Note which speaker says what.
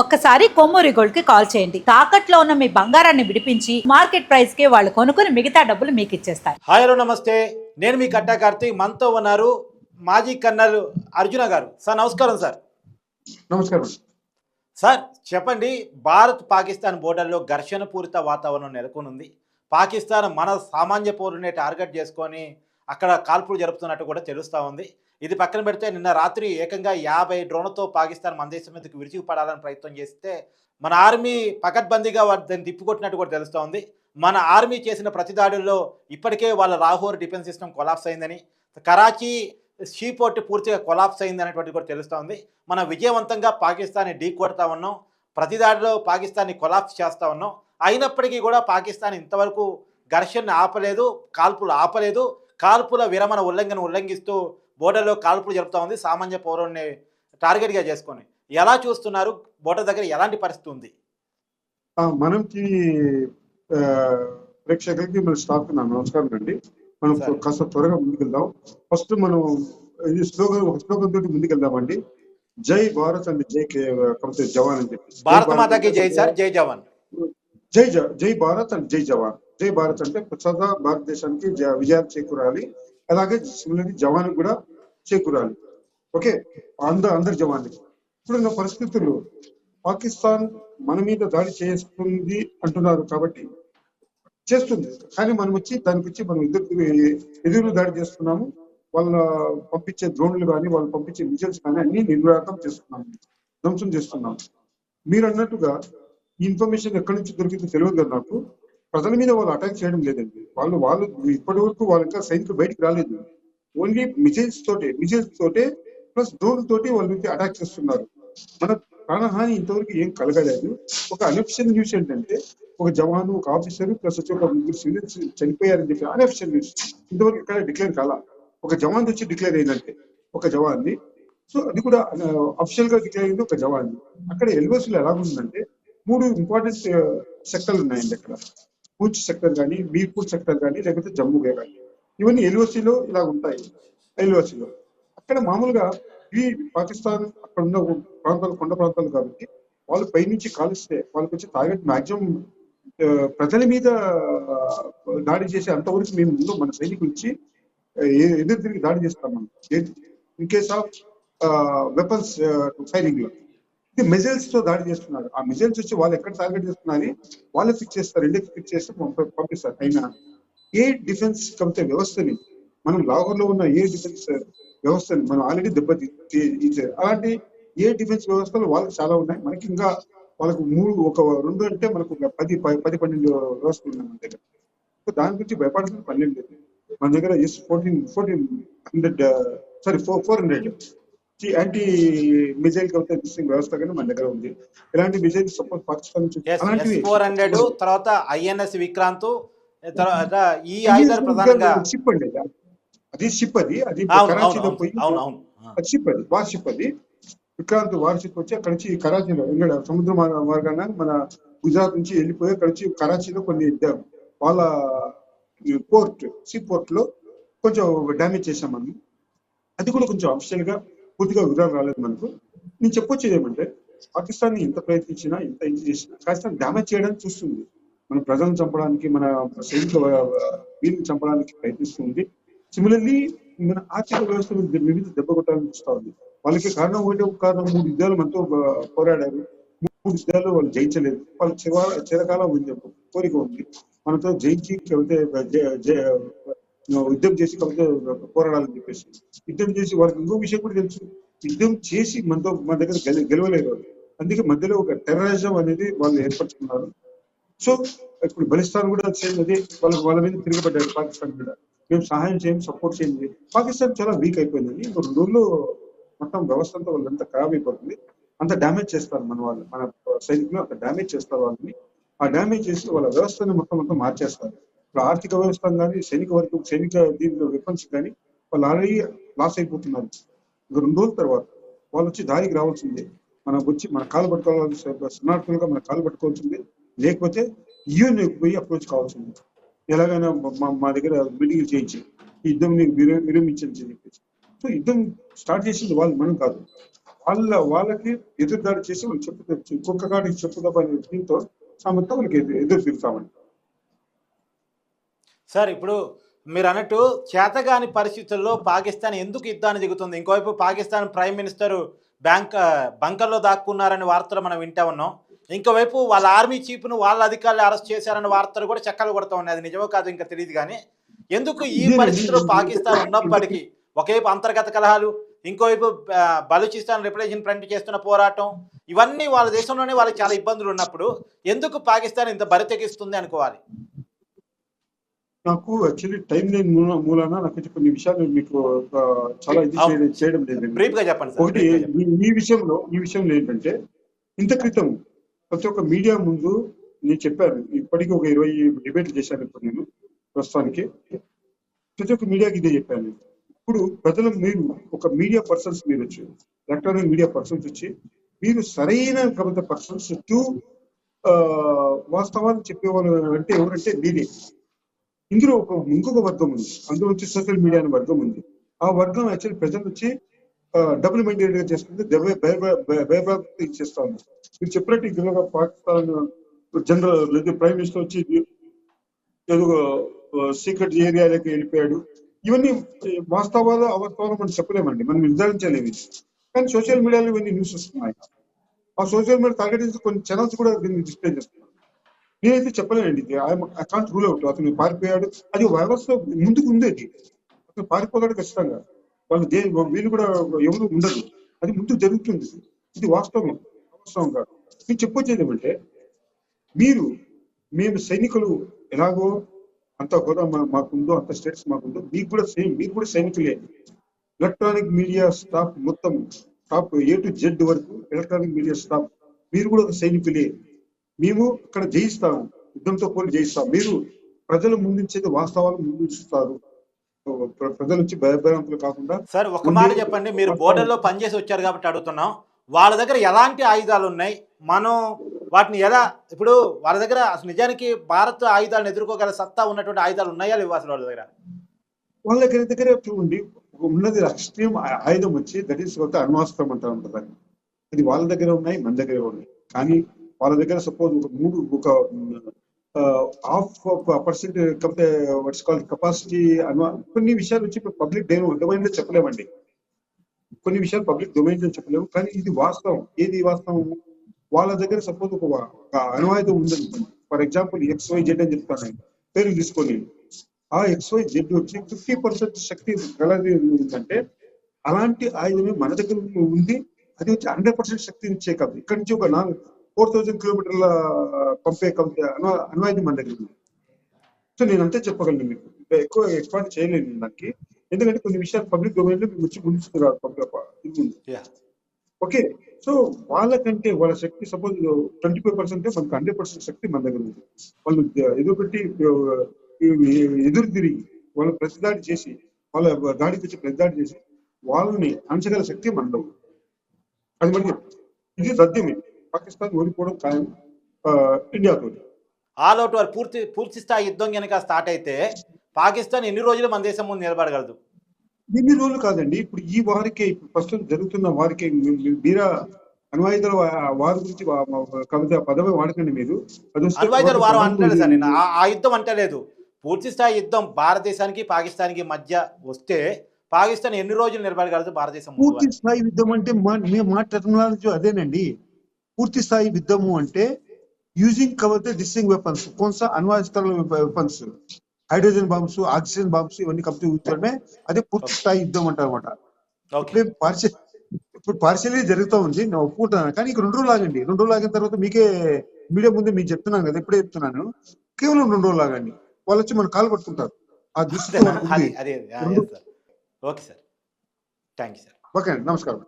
Speaker 1: ఒక్కసారి కొమ్మూరి గోల్డ్కి కాల్ చేయండి. తాకట్లో ఉన్న మీ బంగారాన్ని విడిపించి మార్కెట్ ప్రైస్కి వాళ్ళు కొనుక్కుని మిగతా డబ్బులు మీకు ఇచ్చేస్తారు.
Speaker 2: హాయ్ హలో నమస్తే. నేను మీ కట్టా కార్తీక్ మనతో ఉన్నారు మాజీ కన్నల్ అర్జున గారు. సార్ నమస్కారం సార్.
Speaker 3: నమస్కారం.
Speaker 2: సార్ చెప్పండి భారత్ పాకిస్తాన్ బోర్డర్లో ఘర్షణ పూరిత వాతావరణం నెలకొనుంది. పాకిస్తాన్ మన సామాన్య పౌరుని టార్గెట్ చేసుకొని అక్కడ కాల్పులు జరుపుతున్నట్టు కూడా తెలుస్తూ ఉంది. ఇది పక్కన పెడితే నిన్న రాత్రి ఏకంగా యాభై డ్రోన్లతో పాకిస్తాన్ మన దేశం మీదకి విరుచుకుపడాలని ప్రయత్నం చేస్తే మన ఆర్మీ పకడ్బందీగా వారు దాన్ని తిప్పికొట్టినట్టు కూడా తెలుస్తూ ఉంది. మన ఆర్మీ చేసిన ప్రతి దాడుల్లో ఇప్పటికే వాళ్ళ లాహోర్ డిఫెన్స్ సిస్టమ్ కొలాప్స్ అయిందని కరాచీ షీపోర్ట్ పూర్తిగా కొలాప్స్ అయింది అనేటువంటిది కూడా తెలుస్తూ ఉంది. మనం విజయవంతంగా పాకిస్తాన్ని ఢీ కొడతా ఉన్నాం. ప్రతి దాడిలో పాకిస్తాన్ని కొలాప్స్ చేస్తూ ఉన్నాం. అయినప్పటికీ కూడా పాకిస్తాన్ ఇంతవరకు ఘర్షణ ఆపలేదు కాల్పులు ఆపలేదు. కాల్పుల విరమణ ఉల్లంఘన ఉల్లంఘిస్తూ బోర్డర్లో కాల్పులు జరుపుతా ఉంది సామాన్య పౌరుల్ని టార్గెట్గా చేసుకొని. ఎలా చూస్తున్నారు? బోర్డర్ దగ్గర ఎలాంటి పరిస్థితి ఉంది?
Speaker 3: మనంకి ప్రేక్షకులకి మన స్టాఫ్ నమస్కారం అండి. మనం. కాస్త త్వరగా ముందుకెళ్దాం. ఫస్ట్ మనం ఇది స్లోగన్ ఒక స్లోగన్ తోటి ముందుకెళ్దామండి. జై భారత్ అండ్ జై కే- కాకపోతే జవాన్ అని చెప్పి.
Speaker 2: భారత మాతకి జై సార్ జై జవాన్.
Speaker 3: జై జ- జై భారత్ అండ్ జై జవాన్. జై భారత్ అంటే సదా భారతదేశానికి విజయాలు చేకూరాలి. అలాగే సిమిలర్లీ జవాన్ కూడా చేకూరాలి. ఓకే? అంద అందరి జవాన్ ఇప్పుడున్న పరిస్థితుల్లో పాకిస్తాన్ మన మీద దాడి చేస్తుంది అంటున్నారు కాబట్టి చేస్తుంది. కానీ మనం వచ్చి దానికి వచ్చి మనం ఎదురు ఎదురు దాడి చేస్తున్నాము. వాళ్ళ పంపించే డ్రోన్లు కానీ వాళ్ళు పంపించే మిజైల్స్ కానీ అన్ని నిర్వాహకం చేస్తున్నాము. ధ్వంసం చేస్తున్నాము. మీరు అన్నట్టుగా ఈ ఇన్ఫర్మేషన్ ఎక్కడి నుంచి దొరికిందో తెలియదు కదా నాకు. ప్రజల మీద వాళ్ళు అటాక్ చేయడం లేదండి. వాళ్ళు వాళ్ళు ఇప్పటి వరకు వాళ్ళ ఇంకా సైనికులు బయటికి రాలేదు. ఓన్లీ మిజైల్స్ తోటే మిజైల్స్ తోటే ప్లస్ డ్రోన్ తోటి వాళ్ళు అటాక్ చేస్తున్నారు. మన ప్రాణహాని ఇంతవరకు ఏం కలగలేదు. ఒక అనఫిషియల్ న్యూస్ ఏంటంటే ఒక జవాను ఒక ఆఫీసర్ ప్లస్ వచ్చి ఒక ముగ్గురు సివిలియన్స్ చనిపోయారని చెప్పి అనఫిషియల్ న్యూస్. ఇంతవరకు ఎక్కడ డిక్లేర్ కాలా. ఒక జవాన్ వచ్చి డిక్లేర్ అయిందంటే ఒక జవాన్ని. సో అది కూడా అఫిషియల్గా డిక్లేర్ అయింది ఒక జవాన్ అక్కడ ఎల్ఓసి లో ఎలా ఉందంటే మూడు ఇంపార్టెంట్ సెక్టర్లు uh, ఉన్నాయండి ఇక్కడ. పూచ్ సెక్టర్ కానీ బీర్పూర్ సెక్టర్ కానీ లేకపోతే జమ్మూ కానీ ఇవన్నీ ఎల్ఓసిలో లో ఇలా ఉంటాయి. ఎల్ఓసిలో లో అక్కడ మామూలుగా ఈ పాకిస్తాన్ అక్కడ ఉన్న ప్రాంతాలు కొండ ప్రాంతాలు కాబట్టి వాళ్ళు పైనుంచి కాలుస్తే వాళ్ళకి వచ్చి టార్గెట్ మాక్సిమం uh, ప్రజల మీద uh, దాడి చేసే అంతవరకు మేము ముందు మన సైనికులు ఇచ్చి ఏ- ఎదురు తిరిగి దాడి చేస్తాం మనం. ఇన్ కేస్ ఆఫ్ వెపన్స్ ఫైరింగ్లో. మిజైల్స్తో దాడి చేస్తున్నారు. ఆ మిజైల్స్ వచ్చి వాళ్ళు ఎక్కడ టార్గెట్ చేస్తున్నారు వాళ్ళే ఫిక్స్ చేస్తారు. ఇండియా ఫిక్స్ చేస్తే పంపిస్తారు. అయినా ఏ డిఫెన్స్ కంపెనీ వ్యవస్థని మనం లాహోర్లో ఉన్న ఏ డిఫెన్స్ వ్యవస్థని మనం ఆల్రెడీ దెబ్బతి ఇచ్చారు అలాంటి ఏ డిఫెన్స్ వ్యవస్థలు వాళ్ళకి చాలా ఉన్నాయి. మనకి ఇంకా వాళ్ళకు మూడు ఒక రెండు అంటే మనకు పది పది పన్నెండు వ్యవస్థలు ఉన్నాయి మన దగ్గర. సో దాని గురించి భయపడాల్సిన పన్నెండు లేదు. మన దగ్గర S fourteen fourteen hundred sorry four four hundred anti missile కవిత డిస్టింగ్ వ్యవస్థ కానీ మన దగ్గర ఉంది. ఇలాంటి మిజైల్ సపోజ్ పాకిస్తాన్ నుంచి
Speaker 2: ఫోర్ హండ్రెడ్ తర్వాత ఐఎన్ఎస్ విక్రాంత్ తర్వాత ఈ ఆయుధాలు ప్రధానంగా
Speaker 3: షిప్ అండి అది. షిప్ అది. అది కరాచీలో పోయి. అది షిప్ అది. వార్ షిప్ అది. విక్రాంత్ వార్ షిప్ వచ్చి అక్కడి నుంచి కరాచీలో ఇక్కడ సముద్ర మార్గ- మార్గాన మన గుజరాత్ నుంచి వెళ్ళిపోయి అక్కడి నుంచి కరాచీలో కొన్ని వాళ్ళ పోర్ట్ సీ పోర్ట్లో కొంచెం డ్యామేజ్ చేశాం మనం. అది కూడా కొంచెం అఫిషియల్గా పూర్తిగా వివరాలు రాలేదు మనకు. నేను చెప్పొచ్చేది ఏమంటే పాకిస్తాన్ ఎంత ప్రయత్నించినా ఎంత ఇది చేసినా కాస్త డ్యామేజ్ చేయడానికి చూస్తుంది. మన ప్రజలను చంపడానికి మన సైనిక వీరిని చంపడానికి ప్రయత్నిస్తుంది. సిమిలర్లీ మన ఆర్థిక వ్యవస్థ వివిధ దెబ్బ కొట్టాలని చూస్తా ఉంది. వాళ్ళకి కారణం ఒకటే ఒక కారణం మూడు యుద్ధాలు మనతో పోరాడారు. మూడు యుద్ధాలు వాళ్ళు జయించలేదు. వాళ్ళు చివరి చిరకాలం ఉంది కోరిక ఉంది. మనతో జయించి చెబితే యుద్ధం చేసి కాకపోతే పోరాడాలని చెప్పేసి. యుద్ధం చేసి వాళ్ళకి ఇంకో విషయం కూడా తెలుసు. యుద్ధం చేసి మనతో మన దగ్గర గెలవలేరు వాళ్ళు. అందుకే మధ్యలో ఒక టెర్రరిజం అనేది వాళ్ళు ఏర్పరచుకున్నారు. సో ఇప్పుడు బలిస్తాన్ కూడా సేమ్ అదే. వాళ్ళ వాళ్ళ మీద తిరగబడ్డారు పాకిస్తాన్ కూడా. మేము సహాయం చేయం సపోర్ట్ చేయండి పాకిస్తాన్ చాలా వీక్ అయిపోయిందండి ఇంకో రెండు రోజుల్లో మొత్తం వ్యవస్థ అంతా వాళ్ళంతా ఖరాబ్ అయిపోతుంది. అంత డ్యామేజ్ చేస్తారు మన వాళ్ళు. మన సైనికులు అంత డ్యామేజ్ చేస్తారు వాళ్ళని. ఆ డ్యామేజ్ చేసి వాళ్ళ వ్యవస్థని మొత్తం మొత్తం మార్చేస్తారు. ఇప్పుడు ఆర్థిక వ్యవస్థ కానీ సైనిక వర్గం సైనిక దీంట్లో వెపన్స్ కానీ వాళ్ళు ఆల్రెడీ లాస్ అయిపోతున్నారు. ఇంక రెండు రోజుల తర్వాత వాళ్ళు వచ్చి దారికి రావాల్సిందే. మనం వచ్చి మన కాలు పట్టుకోవాల్సి శరణార్థులుగా మన కాలు పట్టుకోవాల్సిందే. లేకపోతే యూఎన్ పోయి అప్రోచ్ కావాల్సిందే. ఎలాగైనా మా- మా దగ్గర మీటింగ్ చేయించి ఈ యుద్ధం విరమించని చెప్పేసి. సో యుద్ధం స్టార్ట్ చేసింది వాళ్ళు మనం కాదు. వాళ్ళ వాళ్ళకి ఎదురుదాడి చేసి వాళ్ళు చెప్పు ఇంకొక కాడికి చెప్పుదామని దీంతో సామెత వాళ్ళకి ఎదురు తిరుగుతామండి.
Speaker 2: సార్ ఇప్పుడు మీరు అన్నట్టు చేతగాని పరిస్థితుల్లో పాకిస్తాన్ ఎందుకు యుద్ధాన్ని దిగుతుంది? ఇంకోవైపు పాకిస్తాన్ ప్రైమ్ మినిస్టర్ బ్యాంక్ బంకర్లో దాక్కున్నారని వార్తలు మనం వింటా ఉన్నాం. ఇంకోవైపు వాళ్ళ ఆర్మీ చీఫ్ను వాళ్ళ అధికారులు అరెస్ట్ చేశారన్న వార్తలు కూడా చక్కలు కొడతా ఉన్నాయి. అది నిజమో కాదు ఇంకా తెలియదు కానీ ఎందుకు ఈ పరిస్థితిలో పాకిస్తాన్ ఉన్నప్పటికీ ఒకవైపు అంతర్గత కలహాలు ఇంకోవైపు బలూచిస్తాన్ రిప్రజెంట్ ఫ్రంట్ చేస్తున్న పోరాటం ఇవన్నీ వాళ్ళ దేశంలోనే వాళ్ళకి చాలా ఇబ్బందులు ఉన్నప్పుడు ఎందుకు పాకిస్తాన్ ఇంత బరి తెగిస్తుంది అనుకోవాలి?
Speaker 3: నాకు యాక్చువల్లీ టైం లేని మూల- మూలాన నాకు కొన్ని విషయాలు మీకు చాలా ఇది. చేయడం-
Speaker 2: సార్
Speaker 3: ఒకటి. ఈ- విషయంలో ఈ విషయంలో ఏంటంటే ఇంత క్రితం ప్రతి ఒక్క మీడియా ముందు నేను చెప్పాను ఇప్పటికీ ఒక ఇరవై డిబేట్లు చేశాను ఇప్పుడు నేను ప్రస్తుతానికి ప్రతి ఒక్క మీడియాకి ఇదే చెప్పాను ఇప్పుడు ప్రజలు మీరు ఒక మీడియా పర్సన్స్ మీరు వచ్చి ఎలక్ట్రానిక్ మీడియా పర్సన్స్ వచ్చి మీరు సరైన కవిత పర్సన్స్ టు వాస్తవాన్ని చెప్పేవాళ్ళు అంటే ఎవరంటే మీరే ఇందులో ఒక ఇంకొక వర్గం ఉంది. అందులో వచ్చి సోషల్ మీడియా అనే వర్గం ఉంది. ఆ వర్గం యాక్చువల్లీ ప్రజలు వచ్చి డబుల్ మైండెడ్గా చేసుకుంటే భయభ్రాంతి చేస్తా ఉంది మీరు చెప్పినట్టు ఇందులో పాకిస్తాన్ జనరల్ లేదా ప్రైమ్ మినిస్టర్ వచ్చి ఏదో సీక్రెట్ ఏరియాలోకి వెళ్ళిపోయాడు. ఇవన్నీ వాస్తవాలు అవాస్తవాలు మనం చెప్పలేమండి. మనం నిర్ధారించలేము. కానీ సోషల్ మీడియాలో ఇవన్నీ న్యూస్ వస్తున్నాయి. ఆ సోషల్ మీడియా టార్గెట్ చేసి కొన్ని ఛానల్స్ కూడా దీన్ని డిస్ప్లే చేస్తున్నాయి. నేనైతే చెప్పలేనండి. ఇది కాంట్ రూల్ అవుట్ అతను పారిపోయాడు. అది వ్యవస్థ ముందుకు ఉంది అతను పారిపోతాడు ఖచ్చితంగా. వాళ్ళు దే వీళ్ళు కూడా ఎవరు ఉండదు అది ముందు జరుగుతుంది. ఇది వాస్తవం. వాస్తవం కాదు. మీరు చెప్పొచ్చేది ఏమంటే మీరు మేము సైనికులు ఎలాగో అంత హోదా మా- మాకుందో అంత స్టేట్స్ మాకుందో మీకు కూడా సేమ్ మీరు కూడా సైనికులే. ఎలక్ట్రానిక్ మీడియా స్టాఫ్ మొత్తం టాప్ ఏ టు జెడ్ వరకు ఎలక్ట్రానిక్ మీడియా స్టాఫ్ మీరు కూడా ఒక సైనికులే. మేము ఇక్కడ జయిస్తాము యుద్ధంతో పోలి జయిస్తాం. మీరు ప్రజలు ముందుంచేది వాస్తవాలు ముందుంచుతారు. ప్ర- ప్రజల నుంచి భయభ్రాంతులు కాకుండా
Speaker 2: సార్ ఒక మాట చెప్పండి. మీరు బోర్డర్లో పనిచేసి వచ్చారు కాబట్టి అడుగుతున్నాం. వాళ్ళ దగ్గర ఎలాంటి ఆయుధాలు ఉన్నాయి? మనం వాటిని ఎలా ఇప్పుడు వాళ్ళ దగ్గర అసలు నిజానికి భారత్ ఆయుధాలను ఎదుర్కోగల సత్తా ఉన్నటువంటి ఆయుధాలు ఉన్నాయా లేవు అసలు వాళ్ళ దగ్గర?
Speaker 3: వాళ్ళ దగ్గర దగ్గర చూడండి. ఉన్నది రాష్ట్రీయం ఆయుధం వచ్చి దట్ ఈస్ ఒక అణ్వాస్త్రం అంటారు. అది వాళ్ళ దగ్గర ఉన్నాయి మన దగ్గర ఉన్నాయి. కానీ వాళ్ళ దగ్గర సపోజ్ ఒక మూడు ఒక హాఫ్ పర్సెంట్ కాకపోతే వాట్స్ కాల్ కెపాసిటీ అన్న కొన్ని విషయాలు వచ్చి పబ్లిక్ డొమైన్లో చెప్పలేమండి. కొన్ని విషయాలు పబ్లిక్ డొమైన్లో చెప్పలేము. కానీ ఇది వాస్తవం. ఏది వాస్తవం? వాళ్ళ దగ్గర సపోజ్ ఒక ఒక అణ్వాయుధం ఉందనుకోండి. For example X Y Z అని చెప్తాను. పేరు తీసుకొని ఆ ఎక్స్ వై జెడ్ వచ్చి ఫిఫ్టీ పర్సెంట్ శక్తి గలది ఉందంటే అలాంటి ఆయుధమే మన దగ్గర ఉంది. అది వచ్చి హండ్రెడ్ పర్సెంట్ శక్తి ఇచ్చే కాదు. ఇక్కడ నుంచి ఒక నాలుగు ఫోర్ థౌజండ్ కిలోమీటర్ల పంపే కంపె అణు- అణ్వాయుధం మన దగ్గర ఉంది. సో నేను అంతే చెప్పగలను మీకు. ఎక్కువ ఎక్స్పాండ్ చేయలేను దానికి. ఎందుకంటే కొన్ని విషయాలు పబ్లిక్ డొమైన్లో మీకు వచ్చి ముందుస్తున్నారు ఉంది.
Speaker 2: Yeah.
Speaker 3: ఓకే. సో వాళ్ళకంటే వాళ్ళ శక్తి సపోజ్ ట్వంటీ ఫైవ్ పర్సెంట్ మనకు హండ్రెడ్ పర్సెంట్ శక్తి మన దగ్గర ఉంది. వాళ్ళు ఎదురు పెట్టి ఎదురు తిరిగి వాళ్ళు ప్రతిదాడి చేసి వాళ్ళ దాడికి వచ్చి ప్రతిదాడి చేసి వాళ్ళని అంచగల శక్తి మనలో. అది మనకి ఇది సత్యమే. పాకిస్తాన్ ఓడిపోవడం ఖాయం ఇండియాతో
Speaker 2: ఆల్ అవుట్ వారు పూర్తి పూర్తి స్థాయి యుద్ధం కనుక స్టార్ట్ అయితే పాకిస్తాన్ ఎన్ని రోజులు మన దేశం ముందు నిలబడగలదు?
Speaker 3: ఎన్ని రోజులు కాదండి. ఇప్పుడు ఈ వారికే ఇప్పుడు ప్రస్తుతం జరుగుతున్న వారికే మీరా అణ్వాయుధాల వా- వారి గురించి కవిత పదవి వాడకండి మీరు.
Speaker 2: అణ్వాయుధాలు వారం అంటలేదు సార్ నేను. ఆ- యుద్ధం అంటలేదు. పూర్తి స్థాయి యుద్ధం భారతదేశానికి పాకిస్తాన్కి మధ్య వస్తే పాకిస్తాన్ ఎన్ని రోజులు నిలబడగలదు భారతదేశం
Speaker 3: పూర్తి స్థాయి యుద్ధం అంటే మా మా టెర్మినాలజీ అదేనండి. పూర్తి స్థాయి యుద్ధము అంటే యూజింగ్ కవర్ డిస్టింగ్ వెపన్స్ కొన్సా అణ్వాస్త్రాల weapons hydrogen bombs oxygen bombs ఇవన్నీ కంపెనీ యూజ్ అదే పూర్తి స్థాయి యుద్ధం అంటారు అనమాట ఇప్పుడు పార్షియల్ జరుగుతూ ఉంది. నేను ఒప్పుకుంటున్నాను కానీ ఇక రెండు రోజులు ఆగండి. రెండు రోజులు ఆగిన తర్వాత మీకే మీడియా ముందే మీకు చెప్తున్నాను కదా ఇప్పుడే చెప్తున్నాను. కేవలం రెండు రోజులు ఆగండి. వాళ్ళు వచ్చి మన కాలు పట్టుకుంటారు. ఆ దృష్టి
Speaker 2: okay sir. Thank you sir
Speaker 3: okay అండి. నమస్కారం.